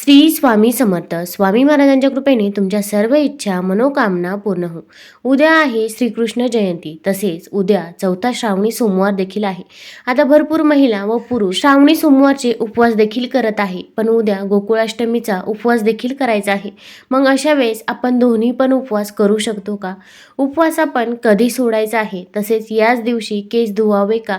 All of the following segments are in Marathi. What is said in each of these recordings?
श्री स्वामी समर्थ. स्वामी महाराजांच्या कृपेने तुमच्या सर्व इच्छा मनोकामना पूर्ण हो उद्या आहे श्रीकृष्ण जयंती. तसेच उद्या चौथा श्रावणी सोमवार देखील आहे. आता भरपूर महिला व पुरुष श्रावणी सोमवारचे उपवास देखील करत आहे. पण उद्या गोकुळाष्टमीचा उपवास देखील करायचा आहे. मग अशा वेळेस आपण दोन्ही पण उपवास करू शकतो का? उपवास आपण कधी सोडायचा आहे? तसेच याच दिवशी केस धुवावे का?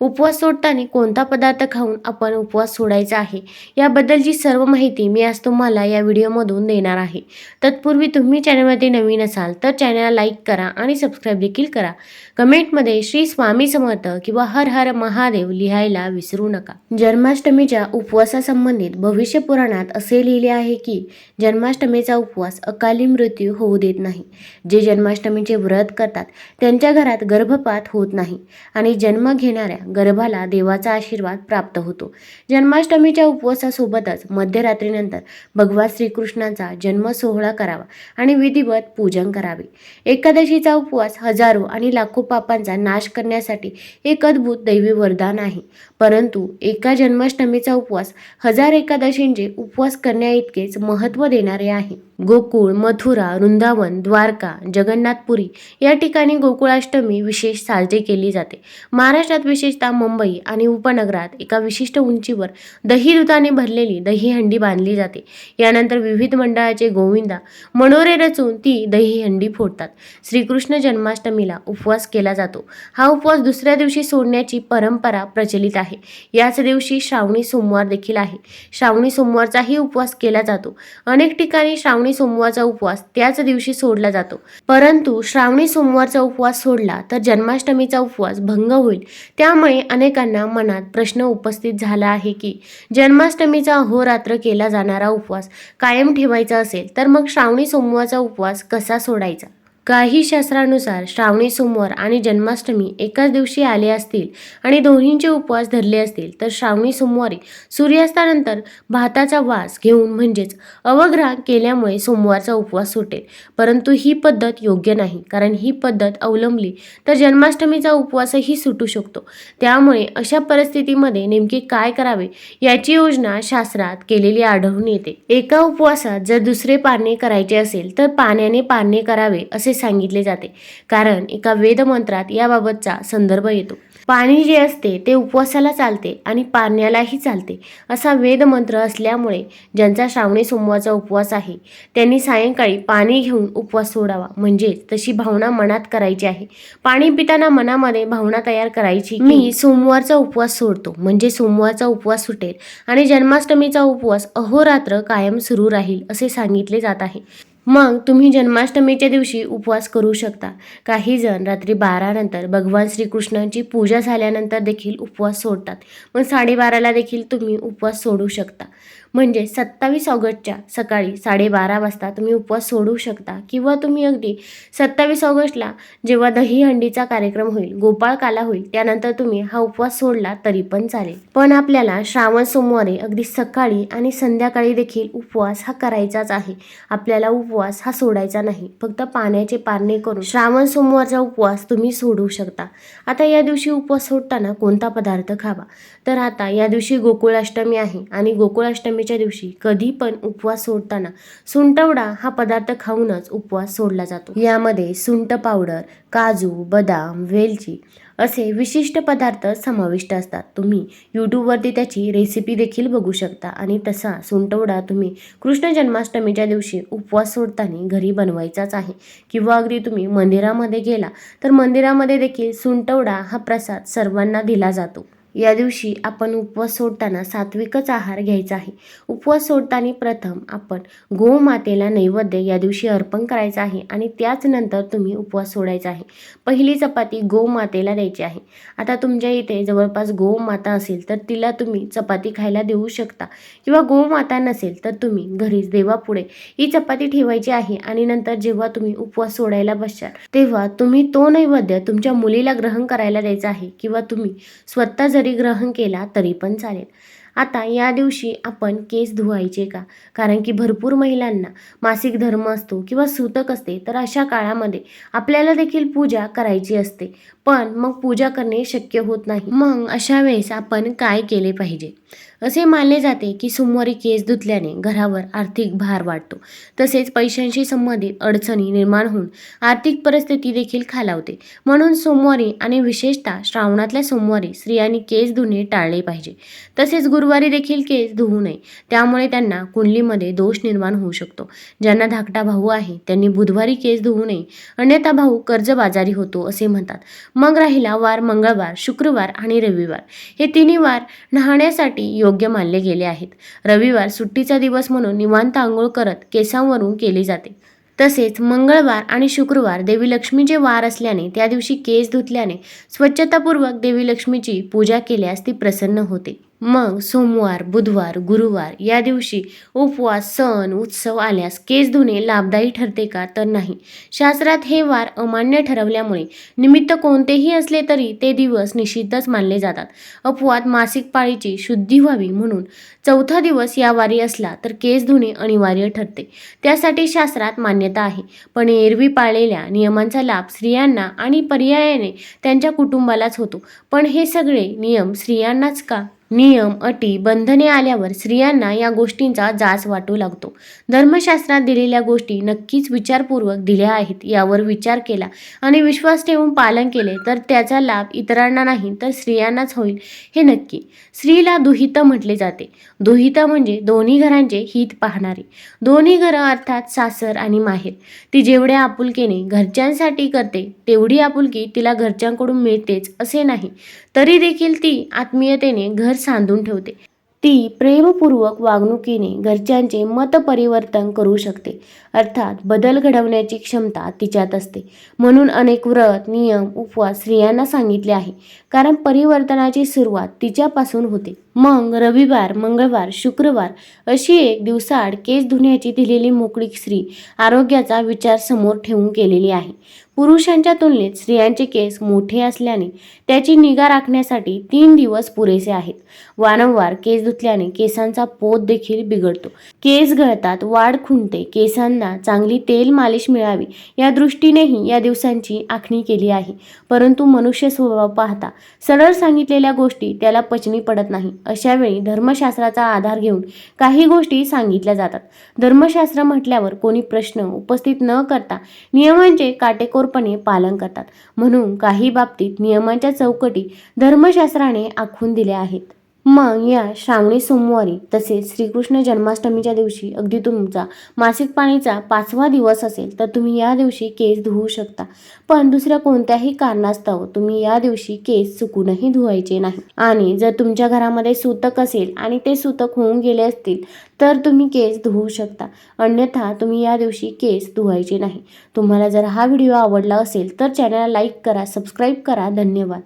उपवास सोडताना कोणता पदार्थ खाऊन आपण उपवास सोडायचा आहे? याबद्दलची सर्व माहिती मी आज तुम्हाला या व्हिडिओमधून देणार आहे. तत्पूर्वी तुम्ही चॅनलमध्ये नवीन असाल तर चॅनलला लाईक करा आणि सबस्क्राईब देखील करा. कमेंटमध्ये श्री स्वामी समर्थ किंवा हर हर महादेव लिहायला विसरू नका. जन्माष्टमीच्या उपवासासंबंधित भविष्य पुराणात असे लिहिले आहे की जन्माष्टमीचा उपवास अकाली मृत्यू होऊ देत नाही. जे जन्माष्टमीचे व्रत करतात त्यांच्या घरात गर्भपात होत नाही आणि जन्म घेणाऱ्या गर्भाला देवाचा आशीर्वाद प्राप्त होतो. जन्माष्टमीच्या उपवासासोबतच मध्यरात्री मध्यरात्रीनंतर भगवान श्रीकृष्णाचा जन्म सोहळा करावा आणि विधिवत पूजन करावे. एकादशीचा उपवास हजारो आणि लाखो पापांचा नाश करण्यासाठी एक अद्भुत दैवी वरदान आहे. परंतु एका जन्माष्टमीचा उपवास हजार एकादशींचे उपवास करण्याइतकेच महत्त्व देणारे आहे. गोकुळ मथुरा वृंदावन द्वारका जगन्नाथपुरी या ठिकाणी गोकुळाष्टमी विशेष साजरी केली जाते. महाराष्ट्रात विशेषतः मुंबई आणि उपनगरात एका विशिष्ट उंचीवर दही दुधाने भरलेली दहीहंडी बांधली जाते. यानंतर विविध मंडळाचे गोविंदा मनोरे रचून ती दहीहंडी फोडतात. श्रीकृष्ण जन्माष्टमीला उपवास केला जातो. हा उपवास दुसऱ्या दिवशी सोडण्याची परंपरा प्रचलित आहे. याच दिवशी श्रावणी सोमवार देखील आहे. श्रावणी सोमवारचाही उपवास केला जातो. अनेक ठिकाणी श्रावणी सोमवारचा उपवास त्याच दिवशी सोडला जातो. परंतु श्रावणी सोमवारचा उपवास सोडला तर जन्माष्टमीचा उपवास भंग होईल. त्यामुळे अनेकांना मनात प्रश्न उपस्थित झाला आहे की जन्माष्टमीचा अहोरात्र केला जाणारा उपवास कायम ठेवायचा असेल तर मग श्रावणी सोमवारचा उपवास कसा सोडायचा? काही शास्त्रानुसार श्रावणी सोमवार आणि जन्माष्टमी एकाच दिवशी आले असतील आणि दोन्हींचे उपवास धरले असतील तर श्रावणी सोमवारी सूर्यास्तानंतर भाताचा वास घेऊन म्हणजेच अवग्रह केल्यामुळे सोमवारचा उपवास सुटेल. परंतु ही पद्धत योग्य नाही कारण ही पद्धत अवलंबली तर जन्माष्टमीचा उपवासही सुटू शकतो. त्यामुळे अशा परिस्थितीमध्ये नेमके काय करावे याची योजना शास्त्रात केलेली आढळून येते. एका उपवासात जर दुसरे पारणे करायचे असेल तर पाण्याने पारणे करावे असे सांगितले जाते. कारण एका वेदमंत्रात याबाबतचा संदर्भ येतो. पाणी जे असते ते उपवासाला चालते आणि पाण्यालाही चालते असा वेदमंत्र असल्यामुळे ज्यांचा श्रावणी सोमवारचा उपवास आहे त्यांनी सायंकाळी पाणी घेऊन उपवास सोडावा. म्हणजेच तशी भावना मनात करायची आहे. पाणी पिताना मनामध्ये भावना तयार करायची मी सोमवारचा उपवास सोडतो. म्हणजे सोमवारचा उपवास सुटेल आणि जन्माष्टमीचा उपवास अहोरात्र कायम सुरू राहील असे सांगितले जात आहे. मग तुम्ही जन्माष्टमीच्या दिवशी उपवास करू शकता. काही जण रात्री बारानंतर भगवान श्रीकृष्णांची पूजा झाल्यानंतर देखील उपवास सोडतात. मग साडेबाराला देखील तुम्ही उपवास सोडू शकता. म्हणजे सत्तावीस ऑगस्टच्या सकाळी साडेबारा वाजता तुम्ही उपवास सोडू शकता किंवा तुम्ही अगदी सत्तावीस ऑगस्टला जेव्हा दहीहंडीचा कार्यक्रम होईल गोपाळकाला होईल त्यानंतर तुम्ही हा उपवास सोडला तरी पण चालेल. पण आपल्याला श्रावण सोमवारी अगदी सकाळी आणि संध्याकाळी देखील उपवास हा करायचाच आहे. आपल्याला उपवास हा सोडायचा नाही. फक्त पाण्याचे पारणे करून श्रावण सोमवारचा उपवास तुम्ही सोडू शकता. आता या दिवशी उपवास सोडताना कोणता पदार्थ खावा? तर आता या दिवशी गोकुळाष्टमी आहे आणि गोकुळाष्टमी गोकुळाष्टमीच्या दिवशी कधी पण उपवास सोडताना सुंटवडा हा पदार्थ खाऊनच उपवास सोडला जातो. यामध्ये सुंट पावडर काजू बदाम वेलची असे विशिष्ट पदार्थ समाविष्ट असतात. तुम्ही यूट्यूबवरती त्याची रेसिपी देखील बघू शकता आणि तसा सुंटवडा तुम्ही कृष्ण जन्माष्टमीच्या दिवशी उपवास सोडताना घरी बनवायचाच आहे किंवा अगदी तुम्ही मंदिरामध्ये गेला तर मंदिरामध्ये देखील सुंटवडा हा प्रसाद सर्वांना दिला जातो. या दिवशी आपण उपवास सोडताना सात्विकच आहार घ्यायचा आहे. उपवास सोडताना प्रथम आपण गोमातेला नैवेद्य या दिवशी अर्पण करायचं आहे आणि त्याच नंतर तुम्ही उपवास सोडायचा आहे. पहिली चपाती गोमातेला द्यायची आहे. आता तुमच्या इथे जवळपास गोमाता असेल तर तिला तुम्ही चपाती खायला देऊ शकता. किंवा गोमाता नसेल तर तुम्ही घरीच देवापुढे ही चपाती ठेवायची आहे आणि नंतर जेव्हा तुम्ही उपवास सोडायला बसशाल तेव्हा तुम्ही तो नैवेद्य तुमच्या मुलीला ग्रहण करायला द्यायचा आहे. किंवा तुम्ही स्वतः जरी ग्रहण केला तरी पण चालेल. आता या दिवशी आपण केस धुवायचे का? कारण की भरपूर महिलांना मासिक धर्म असतो किंवा सूतक असते तर अशा काळामध्ये आपल्याला देखील पूजा करायची असते. पण मग पूजा करणे शक्य होत नाही. मग अशा वेळेस आपण काय केले पाहिजे? असे मानले जाते की सोमवारी केस धुतल्याने घरावर आर्थिक भार वाढतो. तसेच पैशांशी संबंधित अडचणी निर्माण होऊन आर्थिक परिस्थिती देखील खालावते. म्हणून सोमवारी आणि विशेषतः श्रावणातल्या सोमवारी स्त्रियांनी केस धुणे टाळले पाहिजे. तसेच गुरुवारी देखील केस धुवू नये. त्यामुळे त्यांना कुंडलीमध्ये दोष निर्माण होऊ शकतो. ज्यांना धाकटा भाऊ आहे त्यांनी बुधवारी केस धुवू नये. अन्यथा भाऊ कर्जबाजारी होतो असे म्हणतात. मग राहिला वार मंगळवार शुक्रवार आणि रविवार. हे तिन्ही वार न्हाण्यासाठी योग्य मानले गेले आहेत. रविवार सुट्टीचा दिवस म्हणून निवांत आंघोळ करत केसांवरून केली जाते. तसेच मंगळवार आणि शुक्रवार देवी लक्ष्मीचे वार असल्याने त्या दिवशी केस धुतल्याने स्वच्छतापूर्वक देवी लक्ष्मीची पूजा केल्यास ती प्रसन्न होते. मग सोमवार बुधवार गुरुवार या दिवशी उपवास सण उत्सव आल्यास केस धुणे लाभदायी ठरते का? तर नाही. शास्त्रात हे वार अमान्य ठरवल्यामुळे निमित्त कोणतेही असले तरी ते दिवस निषिद्धच मानले जातात. अपवाद मासिक पाळीची शुद्धी व्हावी म्हणून चौथा दिवस या वारी असला तर केस धुणे अनिवार्य ठरते. त्यासाठी शास्त्रात मान्यता आहे. पण एरवी पाळलेल्या नियमांचा लाभ स्त्रियांना आणि पर्यायाने त्यांच्या कुटुंबालाच होतो. पण हे सगळे नियम स्त्रियांनाच का? नियम अटी बंधने आल्यावर स्त्रियांना या गोष्टींचा जाच वाटू लागतो. धर्मशास्त्रात दिलेल्या गोष्टी नक्कीच विचारपूर्वक दिल्या आहेत यावर विचार केला आणि विश्वास ठेवून पालन केले तर त्याचा लाभ इतरांना नाही तर स्त्रियांनाच होईल हे नक्की. स्त्रीला दुहित म्हटले जाते. दुहिता म्हणजे दोन्ही घरांचे हित पाहणारे. दोन्ही घरं अर्थात सासर आणि माहेर. ती जेवढ्या आपुलकीने घरच्यांसाठी करते तेवढी आपुलकी तिला घरच्यांकडून मिळतेच असे नाही. तरी देखील ती आत्मीयतेने घर सांधून ठेवते. ती प्रेमपूर्वक वागणुकीने घरच्यांचे मत परिवर्तन करू शकते. अर्थात बदल घडवण्याची क्षमता तिच्यात असते. म्हणून अनेक व्रत नियम उपवास स्त्रियांना सांगितले आहे. कारण परिवर्तनाची सुरुवात तिच्यापासून होते. मग रविवार मंगळवार शुक्रवार अशी एक दिवसाआड केस धुण्याची दिलेली मोकळीक स्त्री आरोग्याचा विचार समोर ठेवून केलेली आहे. पुरुषांच्या तुलनेत स्त्रियांचे केस मोठे असल्याने त्याची निगा राखण्यासाठी तीन दिवस पुरेसे आहेत. वारंवार केस धुतल्याने केसांचा पोत देखील बिघडतो. केस गळतात वाढ खुंटते केसांना चांगली तेल मालिश मिळावी या दृष्टीनेही या दिवसांची आखणी केली आहे. परंतु मनुष्य स्वभाव पाहता सरळ सांगितलेल्या गोष्टी त्याला पचनी पडत नाही. अशा वेळी धर्मशास्त्राचा आधार घेऊन काही गोष्टी सांगितल्या जातात. धर्मशास्त्र म्हटल्यावर कोणी प्रश्न उपस्थित न करता नियमांचे काटेकोरपणे पालन करतात. म्हणून काही बाबतीत नियमांच्या चौकटी धर्मशास्त्राने आखून दिल्या आहेत. मग या श्रावणी सोमवारी तसेच श्रीकृष्ण जन्माष्टमीच्या दिवशी अगदी तुमचा मासिक पाणीचा पाचवा दिवस असेल तर तुम्ही या दिवशी केस धुवू शकता. पण दुसऱ्या कोणत्याही कारणास्तव तुम्ही या दिवशी केस चुकूनही धुवायचे नाही. आणि जर तुमच्या घरामध्ये सूतक असेल आणि ते सूतक होऊन गेले असतील तर तुम्ही केस धुवू शकता. अन्यथा तुम्ही या दिवशी केस धुवायचे नाही. तुम्हाला जर हा व्हिडिओ आवडला असेल तर चॅनलला लाईक करा सबस्क्राईब करा. धन्यवाद.